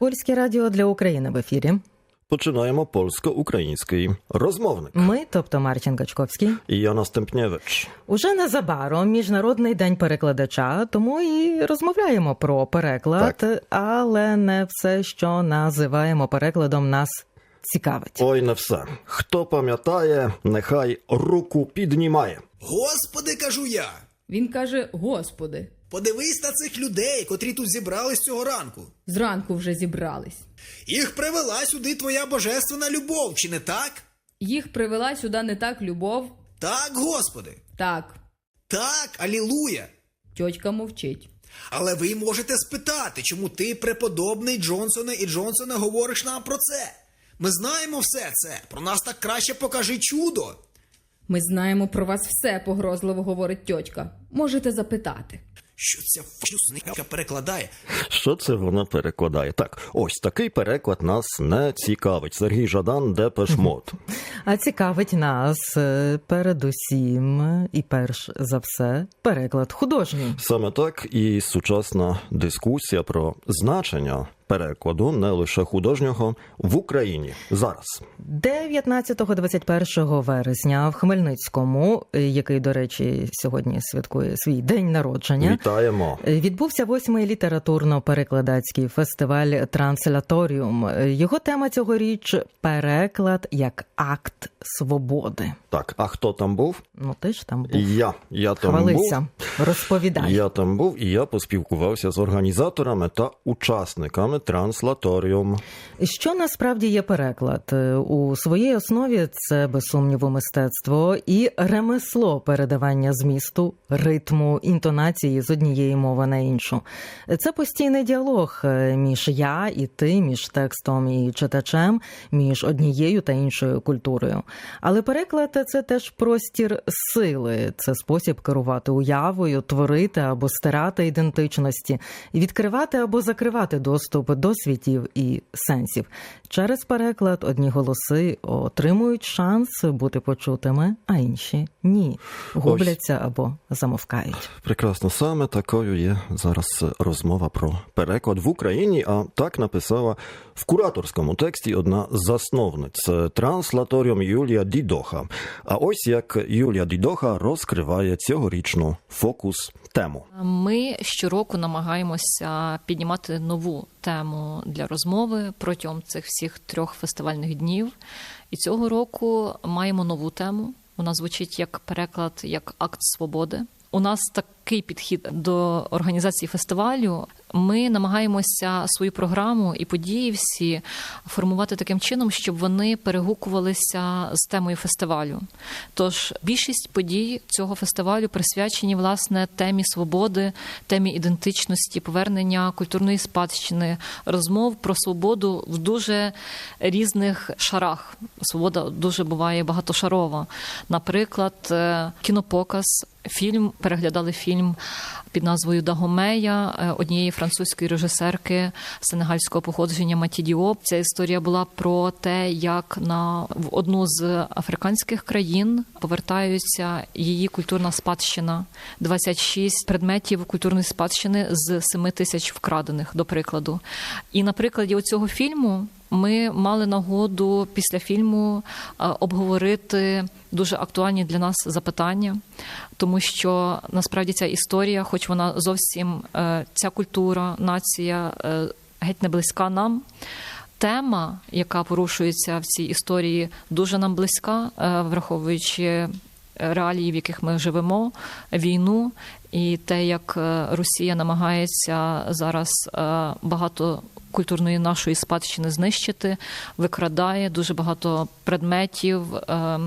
Польське радіо для України в ефірі. Починаємо польсько-український розмовник. Ми, тобто Марчин Гачковський, І я Настемпнєвич. уже незабаром міжнародний день перекладача, тому і розмовляємо про переклад, але не все, що називаємо перекладом, нас цікавить. Ой, не все. Хто пам'ятає, нехай руку піднімає. Господи, кажу я. Він каже: Господи, Подивись на цих людей, котрі тут зібрались цього ранку. зранку вже зібрались. Їх привела сюди твоя божественна любов, чи не так? Їх привела сюди не так любов. Так, Господи. Так, Так, алілуя. тьотька мовчить. Але ви можете спитати, чому ти, преподобний Джонсоне і Джонсоне, говориш нам про це. Ми знаємо все це. Про нас так краще покажи чудо. Ми знаємо про вас все, погрозливо говорить тьотька. Можете запитати. Що ця фашнюсника перекладає? Що це вона перекладає? Так, ось такий переклад нас не цікавить. Сергій Жадан, Депешмот. А цікавить нас е, передусім і перш за все переклад художній. Саме так і сучасна дискусія про значення перекладу не лише художнього в Україні зараз. 19-21 вересня в Хмельницькому, який, до речі, сьогодні святкує свій день народження. Вітаємо. Відбувся восьмий літературно-перекладацький фестиваль Трансляторіум. Його тема цьогоріч переклад як акт свободи. Так, а хто там був? Ну ти ж там був. Я. Я там Хвалися, був. розповідай. Я там був і я поспілкувався з організаторами та учасниками Транслаторіум. Що насправді є переклад? Е, У своїй основі це без сумніву мистецтво і ремесло передавання змісту, ритму, інтонації з однієї мови на іншу. Це постійний діалог е, між я і ти, між текстом і читачем, між однією та іншою культурою. Але переклад це теж простір сили, це спосіб керувати уявою, творити або стирати ідентичності, відкривати або закривати доступ до світів і сенсів. Через переклад одні голоси отримують шанс бути почутими, а інші ні, губляться або замовкають. Прекрасно, саме такою є зараз розмова про переклад в Україні. А так написала в кураторському тексті одна з засновниць Транслаторіум Юлія Дідоха. А ось як Юлія Дідоха розкриває цьогорічну фокус тему. Ми щороку намагаємося піднімати нову тему для розмови протягом цих всіх трьох фестивальних днів. І цього року маємо нову тему. Вона звучить як переклад, як акт свободи. У нас такий підхід до організації фестивалю. Ми намагаємося свою програму і події всі формувати таким чином, щоб вони перегукувалися з темою фестивалю. Тож більшість подій цього фестивалю присвячені власне темі свободи, темі ідентичності, повернення культурної спадщини, розмов про свободу в дуже різних шарах. Свобода дуже буває багатошарова. Наприклад, е, кінопоказ. Фільм переглядали фільм під назвою Дагомея е, однієї французької режисерки сенегальського походження Маті Діоп. Ця історія була про те, як на в одну з африканських країн повертаються її культурна спадщина. 26 предметів культурної спадщини з 7 тисяч вкрадених, до прикладу. І на прикладі оцього фільму. Ми мали нагоду після фільму е, обговорити дуже актуальні для нас запитання, тому що насправді ця історія, хоч вона зовсім е, ця культура, нація е, геть не близька нам. Тема, яка порушується в цій історії, дуже нам близька, враховуючи реалії, в яких ми живемо, війну і те, як Росія намагається зараз багато культурної нашої спадщини знищити, викрадає дуже багато предметів е,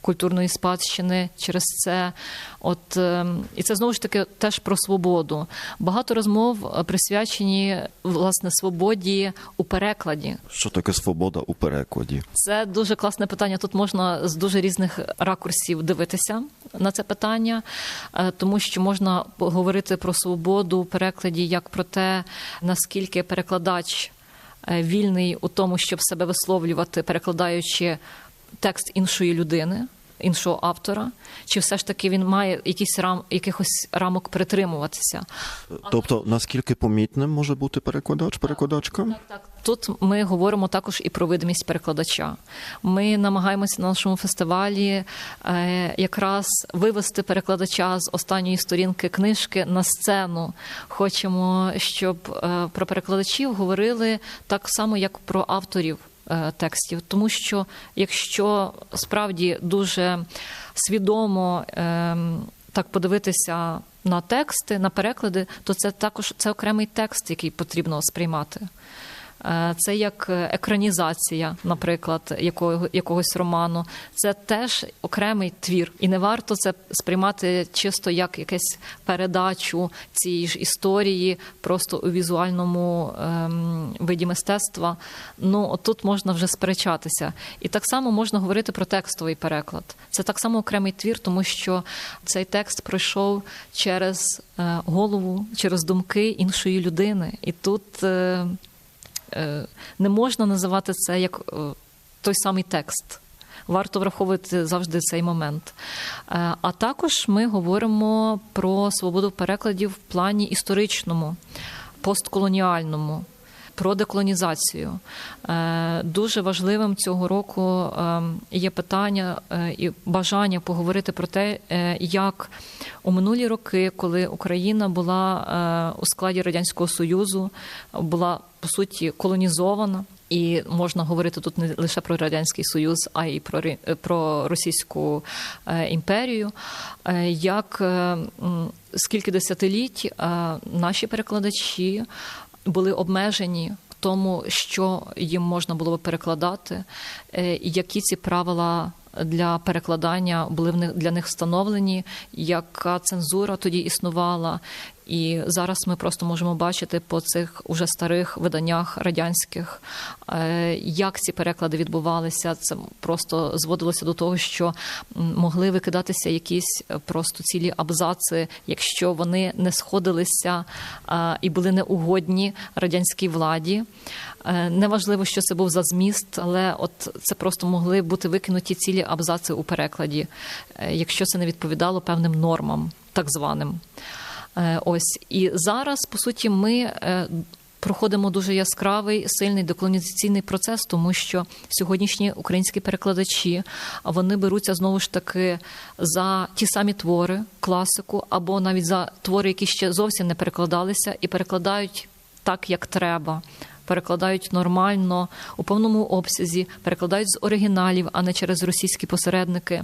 культурної спадщини через це. От е, і це знову ж таки теж про свободу. Багато розмов присвячені власне свободі у перекладі. Що таке свобода у перекладі? Це дуже класне питання. Тут можна з дуже різних ракурсів дивитися на це питання, е, тому що можна говорити про свободу перекладі як про те, наскільки перекладач е, вільний у тому, щоб себе висловлювати, перекладаючи текст іншої людини. Іншого автора, чи все ж таки він має якісь рам, якихось рамок притримуватися. Тобто, наскільки помітним може бути перекладач, перекладачка? Так, тут ми говоримо також і про видимість перекладача. Ми намагаємося на нашому фестивалі е, якраз вивести перекладача з останньої сторінки книжки на сцену. Хочемо, щоб е, про перекладачів говорили так само, як про авторів. Е, Текстів, тому що якщо справді дуже свідомо ем, так подивитися на тексти, на переклади, то це також це окремий текст, який потрібно сприймати. Е, Це як екранізація, наприклад, якого, якогось роману. Це теж окремий твір, і не варто це сприймати чисто як якесь передачу цієї ж історії, просто у візуальному ем, виді мистецтва. Ну тут можна вже сперечатися. І так само можна говорити про текстовий переклад. Це так само окремий твір, тому що цей текст пройшов через е, голову, через думки іншої людини. І тут. Е, не можна називати це як е, той самий текст. Варто враховувати завжди цей момент. Е, А також ми говоримо про свободу перекладів в плані історичному, постколоніальному. Про деколонізацію Е, дуже важливим цього року е, є питання е, і бажання поговорити про те, е, як у минулі роки, коли Україна була у складі радянського союзу, була по суті колонізована. І можна говорити тут не лише про радянський союз, а й про про Російську імперію. Як е, скільки десятиліть наші перекладачі були обмежені в тому, що їм можна було би перекладати, е, які ці правила для перекладання були для них встановлені, яка цензура тоді існувала. І зараз ми просто можемо бачити по цих уже старих виданнях радянських, е, як ці переклади відбувалися. Це просто зводилося до того, що могли викидатися якісь е, просто цілі абзаци, якщо вони не сходилися е, і були неугодні радянській владі. Неважливо, що це був за зміст, але от це просто могли бути викинуті цілі абзаци у перекладі, якщо це не відповідало певним нормам, так званим. Е, Ось і зараз, по суті, ми е, проходимо дуже яскравий сильний деколонізаційний процес, тому що сьогоднішні українські перекладачі вони беруться знову ж таки за ті самі твори, класику, або навіть за твори, які ще зовсім не перекладалися, і перекладають так, як треба. Перекладають нормально у повному обсязі, перекладають з оригіналів, а не через російські посередники.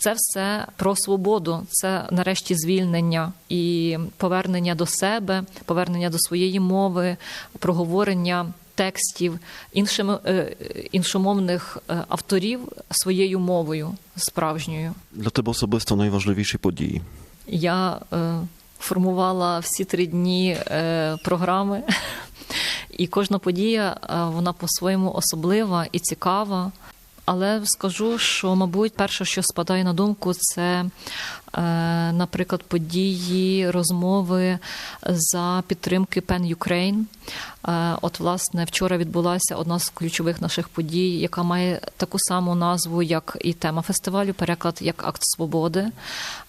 Це все про свободу, це нарешті звільнення і повернення до себе, повернення до своєї мови, проговорення текстів іншими е, іншомовних е, авторів своєю мовою справжньою. Для тебе особисто найважливіші події. Я е, формувала всі три дні е, програми, і кожна подія е, вона по-своєму особлива і цікава. Але скажу, що, мабуть, перше, що спадає на думку, це, е, наприклад, події, розмови за підтримки Ukraine. Е, От, власне, вчора відбулася одна з ключових наших подій, яка має таку саму назву, як і тема фестивалю, переклад як акт свободи.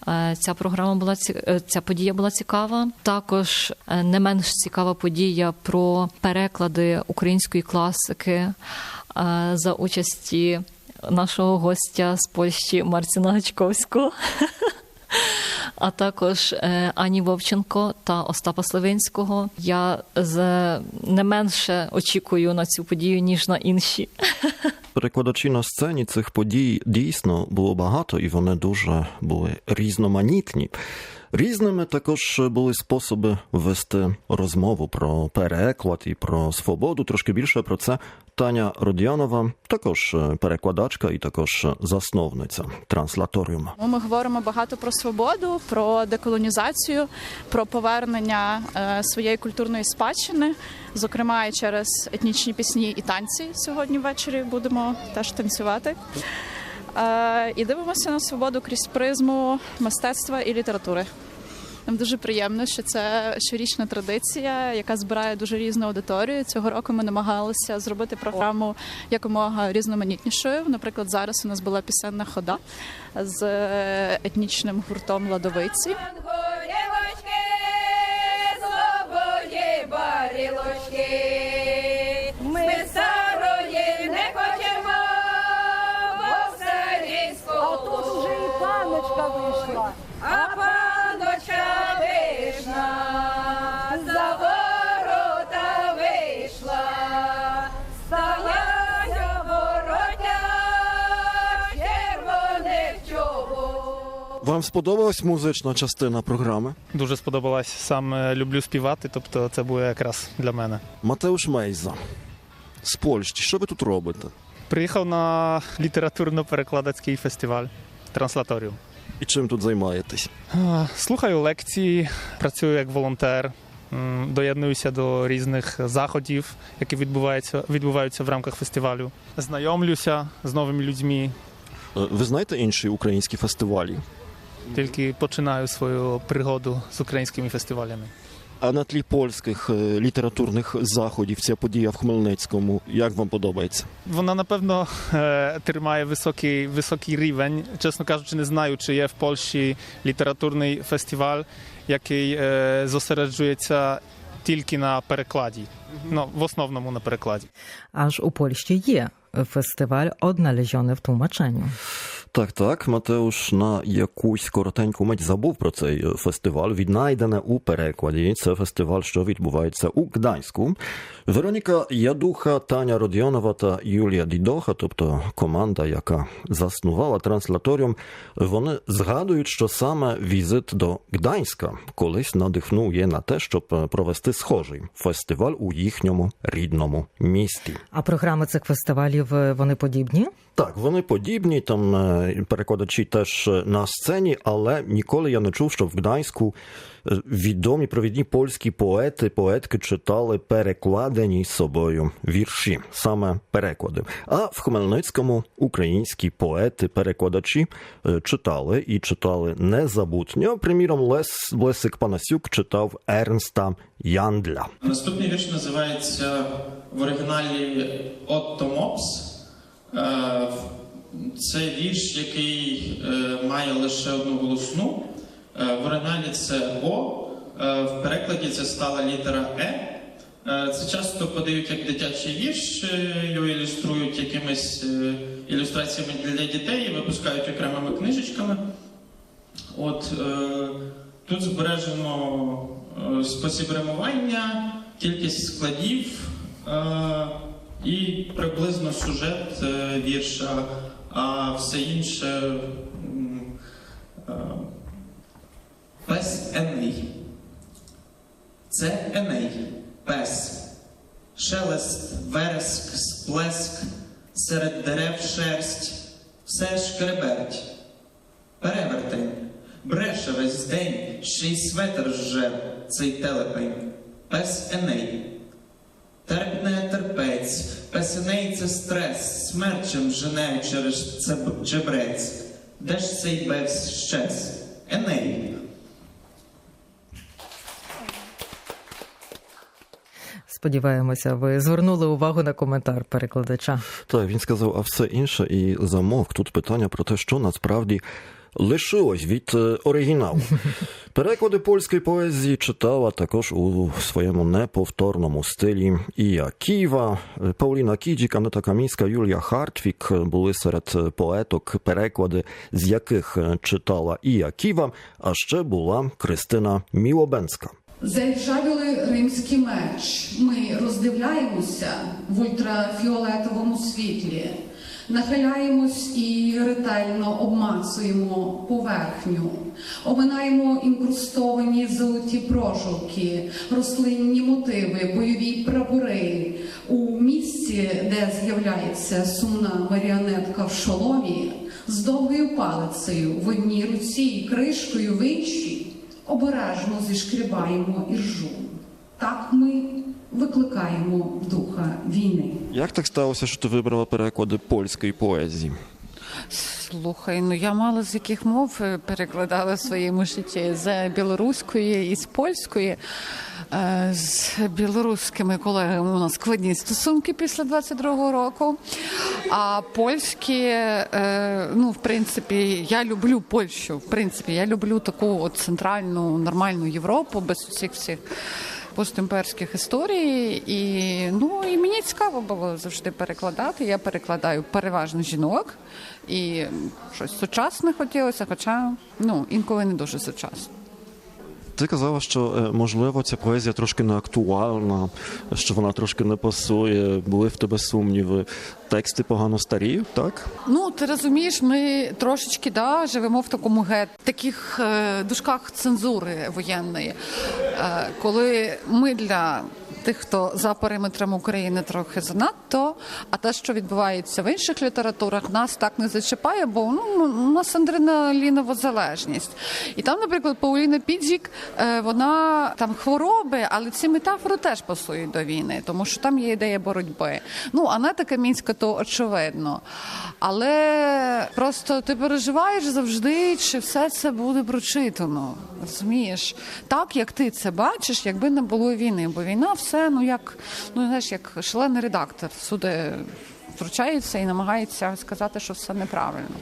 Е, Ця програма була е, ця подія була цікава. Також не менш цікава подія про переклади української класики за участі нашого гостя з Польщі Марціна Гачковського. А також е, Ані Вовченко та Остапа Сливинського. Я не менше очікую на цю подію ніж на інші. Перекладачі на сцені цих подій дійсно було багато, і вони дуже були різноманітні. Різними також були способи вести розмову про переклад і про свободу. Трошки більше про це Таня Родіанова, також перекладачка і також засновниця транслаторіуму. Ми говоримо багато про свободу, про деколонізацію, про повернення е, своєї культурної спадщини, зокрема і через етнічні пісні і танці. Сьогодні ввечері будемо теж танцювати. Е, І дивимося на свободу крізь призму мистецтва і літератури. Нам дуже приємно, що це щорічна традиція, яка збирає дуже різну аудиторію. Цього року ми намагалися зробити програму якомога різноманітнішою. Наприклад, зараз у нас була пісенна хода з е, етнічним гуртом Ладовиці. Горілочки, слабої барілочки, вийшла, за ворота вийшла, стала я воротя червоних чобот. Вам сподобалась музична частина програми? Дуже сподобалась. Сам е, люблю співати, тобто це буде якраз для мене. Матеуш Мейза з Польщі. Що ви тут робите? Приїхав на літературно-перекладацький фестиваль Транслаторіум. І чим тут займаєтесь? Слухаю лекції, працюю як волонтер, доєднуюся до різних заходів, які відбуваються, відбуваються в рамках фестивалю. Знайомлюся з новими людьми, Е, Ви знаєте інші українські фестивалі? тільки починаю свою пригоду з українськими фестивалями. А на тлі польських е, літературних заходів ця подія в Хмельницькому. Як вам подобається? Вона напевно е, тримає високий, високий рівень. Чесно кажучи, не знаю, чи є в Польщі літературний фестиваль, який е, зосереджується тільки на перекладі. Ну, в основному на перекладі. Аж у Польщі є фестиваль одналежьоне в тлумаченню. Так, так, Матеуш на якусь коротеньку мить забув про цей е, фестиваль. Віднайдене у перекладі. Це фестиваль, що відбувається у Гданську. Вероніка Ядуха, Таня Родіонова та Юлія Дідоха, тобто команда, яка заснувала транслаторіум, вони згадують, що саме візит до Гданська колись надихнув є на те, щоб е, провести схожий фестиваль у їхньому рідному місті. А програми цих фестивалів е, вони подібні? Так, вони подібні, там е, перекладачі теж на сцені, але ніколи я не чув, що в Гданську відомі провідні польські поети, поетки читали перекладені собою вірші, саме переклади. А в Хмельницькому українські поети, перекладачі е, читали і читали незабутньо. Приміром, Лес Лесик Панасюк читав Ернста Яндля. Наступний вірш називається в оригіналі Отто Мопс. Е, Це вірш, який е, має лише одну голосну. Е, В оригіналі це О, е, в перекладі це стала літера Е. Е, Це часто подають як дитячий вірш, його ілюструють якимись ілюстраціями для дітей випускають окремими книжечками. От тут збережено спосіб римування, кількість складів і приблизно сюжет вірша, а все інше м, е, пес Еней. Це Еней, пес, шелест, вереск, сплеск, серед дерев шерсть, все шкреберть. Перевертень, бреше весь день, ще й светер жже цей телепень, пес Еней. Терпне терпець, пес Еней це стрес, смерчем жене через це б- Де ж цей бевсь щез? Еней. Сподіваємося, ви звернули увагу на коментар перекладача. Так, він сказав, а все інше і замовк. Тут питання про те, що насправді лишилось від е, оригіналу. Переклади польської поезії читала також у своєму неповторному стилі Ія Ківа, е, Пауліна Кідзік, Анета Камінська, Юлія Хартвік були серед е, поеток, переклади з яких е, читала Ія Ківа, а ще була Кристина Мілобенська. Заіржавіли римський меч. Ми роздивляємося в ультрафіолетовому світлі, нахиляємось і ретельно обмацуємо поверхню, оминаємо інкрустовані золоті прожилки, рослинні мотиви, бойові прапори. У місці, де з'являється сумна маріонетка в шоломі, з довгою палицею в одній руці і кришкою в іншій обережно зішкрібаємо іржу. Так ми викликаємо духа війни. Як так сталося, що ти вибрала переклади польської поезії? Слухай, ну я мало з яких мов е, перекладала в своєму житті з білоруської і з польської. Е, З білоруськими колегами у нас складні стосунки після 22-го року. А польські, е, ну, в принципі, я люблю Польщу. В принципі, я люблю таку от центральну нормальну Європу без усіх всіх постімперських історій. І ну і мені цікаво було завжди перекладати. Я перекладаю переважно жінок і щось сучасне хотілося, хоча ну інколи не дуже сучасне. Ти казала, що е, можливо ця поезія трошки не актуальна, що вона трошки не пасує. Були в тебе сумніви. Тексти погано старіють, так? Ну, ти розумієш, ми трошечки да, живемо в такому гет, таких е, дужках цензури воєнної. Е, коли ми для тих, хто за периметрами України трохи занадто, а те, що відбувається в інших літературах, нас так не зачіпає, бо ну, у нас адреналінова залежність. І там, наприклад, Пауліна Підзік, е, вона там хвороби, але ці метафори теж пасують до війни, тому що там є ідея боротьби. Ну, Анета Камінська, то очевидно. Але просто ти переживаєш завжди, чи все це буде прочитано. Розумієш? Так, як ти це бачиш, якби не було війни. Бо війна все, ну як, ну знаєш, як шалений редактор всюди втручається і намагається сказати, що все неправильно.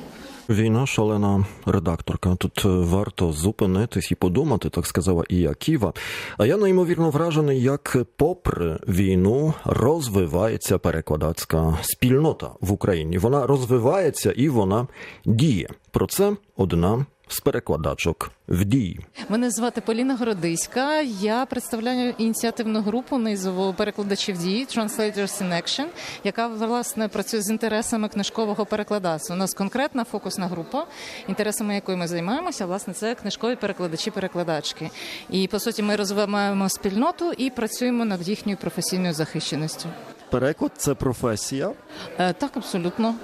Війна шалена редакторка. Тут е, варто зупинитись і подумати, так сказала і Аківа. А я неймовірно вражений, як попри війну розвивається перекладацька спільнота в Україні. Вона розвивається і вона діє. Про це одна з перекладачок в дії. Мене звати Поліна Городиська. Я представляю ініціативну групу низову перекладачів дії Translators in Action, яка власне працює з інтересами книжкового перекладацтва. У нас конкретна фокусна група, інтересами якої ми займаємося, власне, це книжкові перекладачі-перекладачки. І по суті, ми розвиваємо спільноту і працюємо над їхньою професійною захищеністю. Переклад це професія. Е, Так, абсолютно.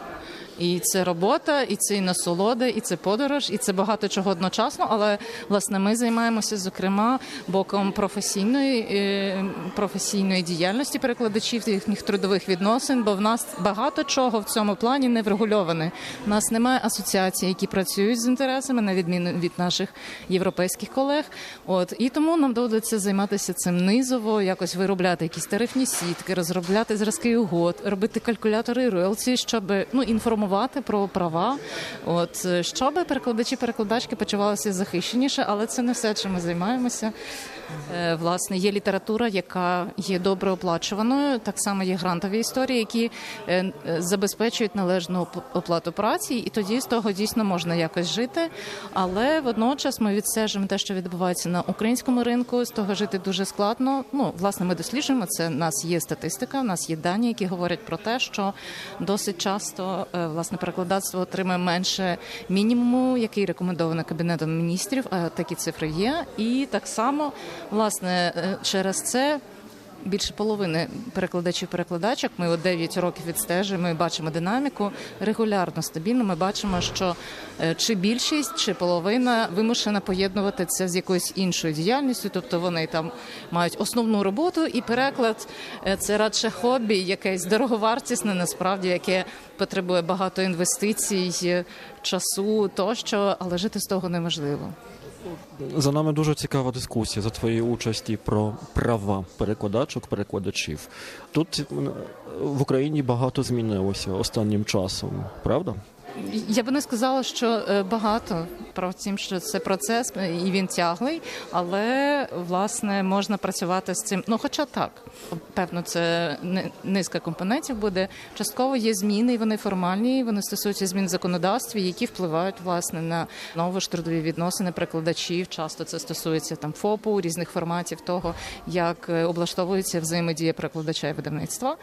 І це робота, і це і насолода, і це подорож, і це багато чого одночасно. Але власне ми займаємося зокрема боком професійної е, професійної діяльності перекладачів їхніх трудових відносин. Бо в нас багато чого в цьому плані не врегульоване. У нас немає асоціацій, які працюють з інтересами, на відміну від наших європейських колег. От і тому нам доводиться займатися цим низово, якось виробляти якісь тарифні сітки, розробляти зразки угод, робити калькулятори роялті, щоб ну інформувати про права. От е, щоб перекладачі, перекладачки почувалися захищеніше, але це не все, чим ми займаємося. Е, Власне, є література, яка є добре оплачуваною. Так само є грантові історії, які е, забезпечують належну оп- оплату праці, і тоді з того дійсно можна якось жити. Але водночас ми відстежуємо те, що відбувається на українському ринку. З того жити дуже складно. Ну, власне, ми досліджуємо це. У нас є статистика, у нас є дані, які говорять про те, що досить часто е, власне перекладацтво отримає менше мінімуму, який рекомендований кабінетом міністрів. А такі цифри є. І так само, власне, е, через це. Більше половини перекладачів перекладачок. Ми от 9 років відстежуємо і бачимо динаміку регулярно, стабільно. Ми бачимо, що е, чи більшість, чи половина вимушена поєднувати це з якоюсь іншою діяльністю. Тобто вони там мають основну роботу, і переклад е, це радше хобі, якесь дороговартісне, насправді, яке потребує багато інвестицій, е, часу тощо, але жити з того неможливо. За нами дуже цікава дискусія за твоєї участі про права перекладачок, перекладачів. Тут в Україні багато змінилося останнім часом, правда? Я би не сказала, що е, багато про тим, що це процес е, і він тяглий, але власне можна працювати з цим. Ну, хоча так, певно, це низка компонентів буде. Частково є зміни, і вони формальні, вони стосуються змін в законодавстві, які впливають власне на нові ж трудові відносини перекладачів. Часто це стосується там ФОПу, різних форматів того, як е, облаштовується взаємодія перекладача і видавництва.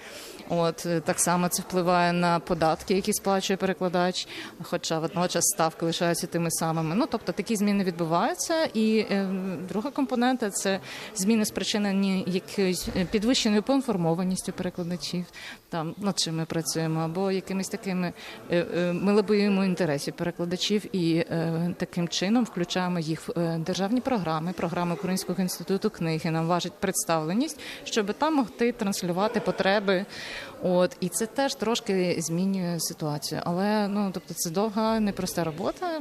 От так само це впливає на податки, які сплачує перекладач, хоча водночас ставки лишаються тими самими. Ну тобто такі зміни відбуваються. І е, друга компонента це зміни спричинені якоюсь е, підвищеною поінформованістю перекладачів, там над чим ми працюємо, або якимись такими е, ми лобіюємо інтересів перекладачів і таким чином включаємо їх в державні програми, програми Українського інституту книги. Нам важить представленість, щоб там могти транслювати потреби. От і це теж трошки змінює ситуацію. Але ну тобто це довга, непроста робота,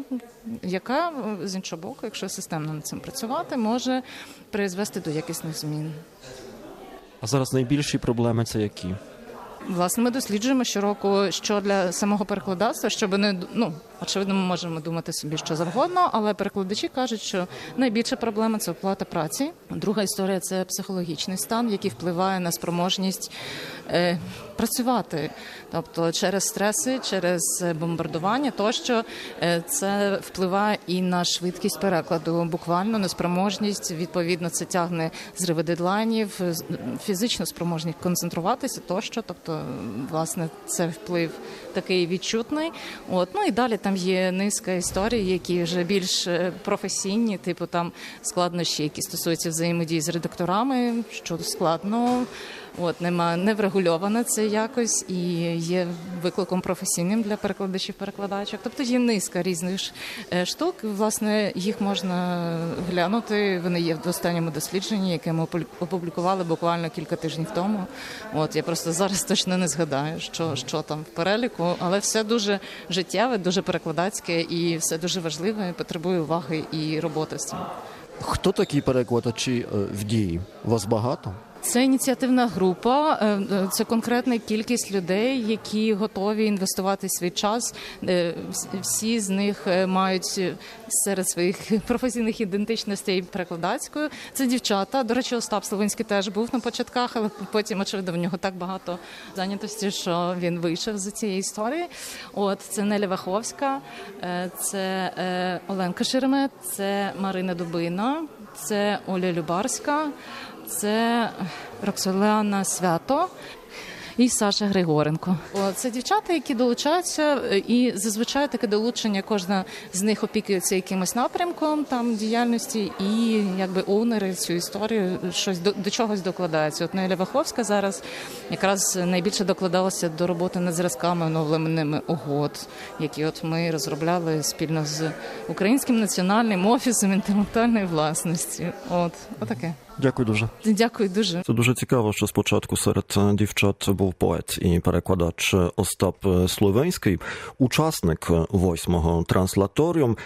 яка з іншого боку, якщо системно над цим працювати, може призвести до якісних змін. А зараз найбільші проблеми це які? Власне, ми досліджуємо щороку, що для самого перекладацтва, щоб не ну очевидно, ми можемо думати собі що завгодно, але перекладачі кажуть, що найбільша проблема це оплата праці. Друга історія це психологічний стан, який впливає на спроможність е, працювати, тобто через стреси, через бомбардування, тощо е, це впливає і на швидкість перекладу, буквально на спроможність. Відповідно, це тягне зриви дедлайнів, фізичну спроможність концентруватися, тощо. Тобто, власне, це вплив такий відчутний. От ну і далі там є низка історій, які вже більш е, професійні, типу там складнощі, які стосуються взаємодії з редакторами, що складно. От нема не врегульовано це якось і є викликом професійним для перекладачів перекладачок. Тобто є низка різних е, штук. Власне, їх можна глянути. Вони є в останньому дослідженні, яке ми опублікували буквально кілька тижнів тому. От я просто зараз точно не згадаю, що, що там в переліку, але все дуже життєве, дуже перекладацьке і все дуже важливе. і Потребує уваги і роботи з цим. Хто такі перекладачі е, в дії? Вас багато? Це ініціативна група, е, е, це конкретна кількість людей, які готові інвестувати свій час. Е, Всі з них мають серед своїх професійних ідентичностей перекладацькою. Це дівчата. До речі, Остап Словинський теж був на початках, але потім, очевидно, в нього так багато зайнятості, що він вийшов з цієї історії. От це Неля Ваховська, це Оленка Шеремет, це Марина Дубина, це Оля Любарська. Це Роксолана Свято і Саша Григоренко. Це дівчата, які долучаються, і зазвичай таке долучення кожна з них опікується якимось напрямком там діяльності, і якби оунери цю історію щось до, до чогось докладаються. От Неля Ваховська зараз якраз найбільше докладалася до роботи над зразками оновленими угод, які от ми розробляли спільно з Українським національним офісом інтелектуальної власності. От отаке. Дякую дуже. Дякую дуже. Це дуже цікаво, що спочатку серед е, дівчат був поет і перекладач е, Остап е, Словенський, учасник восьмого транслаторіум.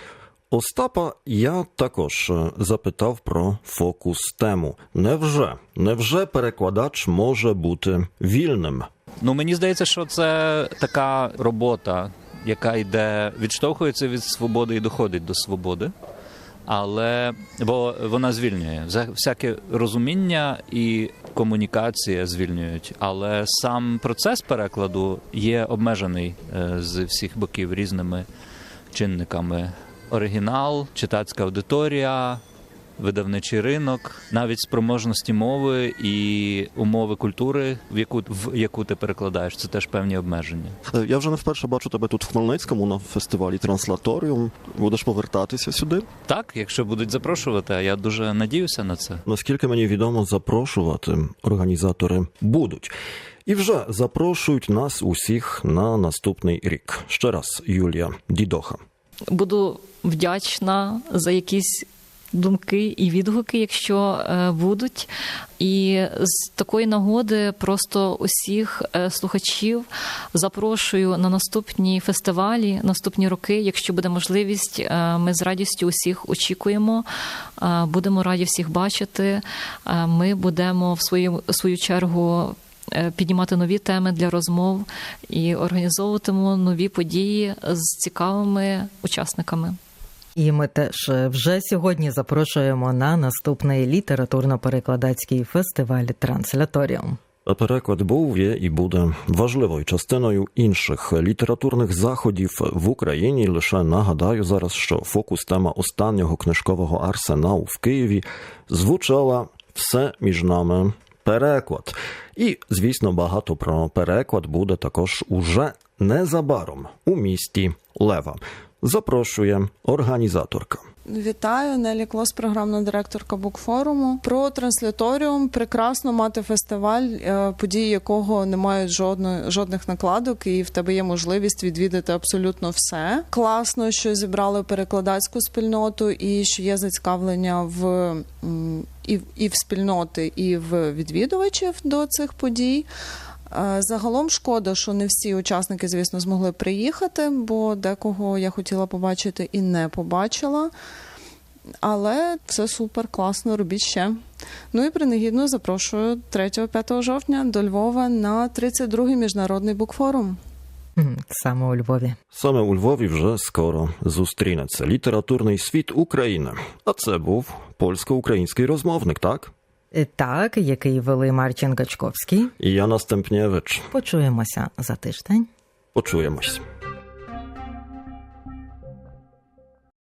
Остапа я також запитав про фокус тему. Невже? Невже перекладач може бути вільним? Ну мені здається, що це така робота, яка йде, відштовхується від свободи і доходить до свободи. Але бо вона звільнює. Всяке розуміння і комунікація звільнюють, але сам процес перекладу є обмежений е, з всіх боків різними чинниками: оригінал, читацька аудиторія, видавничий ринок, навіть спроможності мови і умови культури, в яку в яку ти перекладаєш, це теж певні обмеження. Е, Я вже не вперше бачу тебе тут в Хмельницькому на фестивалі Транслаторіум. Будеш повертатися сюди? Так, якщо будуть запрошувати, а я дуже надіюся на це. Наскільки мені відомо, запрошувати організатори будуть. І вже запрошують нас усіх на наступний рік. Ще раз, Юлія Дідоха. Буду вдячна за якісь думки і відгуки, якщо е, будуть. І з такої нагоди просто усіх е, слухачів запрошую на наступні фестивалі, наступні роки. Якщо буде можливість, е, ми з радістю усіх очікуємо. Будемо раді всіх бачити. Ми будемо в свою, свою чергу. Піднімати нові теми для розмов і організовуватимемо нові події з цікавими учасниками. І ми теж вже сьогодні запрошуємо на наступний літературно-перекладацький фестиваль Трансляторіум. Переклад був, є і буде важливою частиною інших літературних заходів в Україні. Лише нагадаю зараз, що фокус тема останнього книжкового арсеналу в Києві звучала все між нами переклад. І, звісно, багато про переклад буде також уже незабаром у місті Лева. Запрошує організаторка. Вітаю, Нелі Клос, програмна директорка Букфоруму. Про трансляторіум прекрасно мати фестиваль, е, події якого не мають жодної жодних накладок, і в тебе є можливість відвідати абсолютно все. Класно, що зібрали перекладацьку спільноту, і що є зацікавлення в і, в- і в спільноти, і в відвідувачів до цих подій. Загалом шкода, що не всі учасники, звісно, змогли приїхати, бо декого я хотіла побачити і не побачила. Але все супер, класно, робіть ще. Ну і принагідно запрошую 3-5 жовтня до Львова на 32-й міжнародний букфорум. Саме у Львові. Саме у Львові вже скоро зустрінеться літературний світ України. А це був польсько-український розмовник, так? Е, Так, який вели Марчин Гачковський. І Яна Стемпнєвич. Почуємося за тиждень. Почуємось.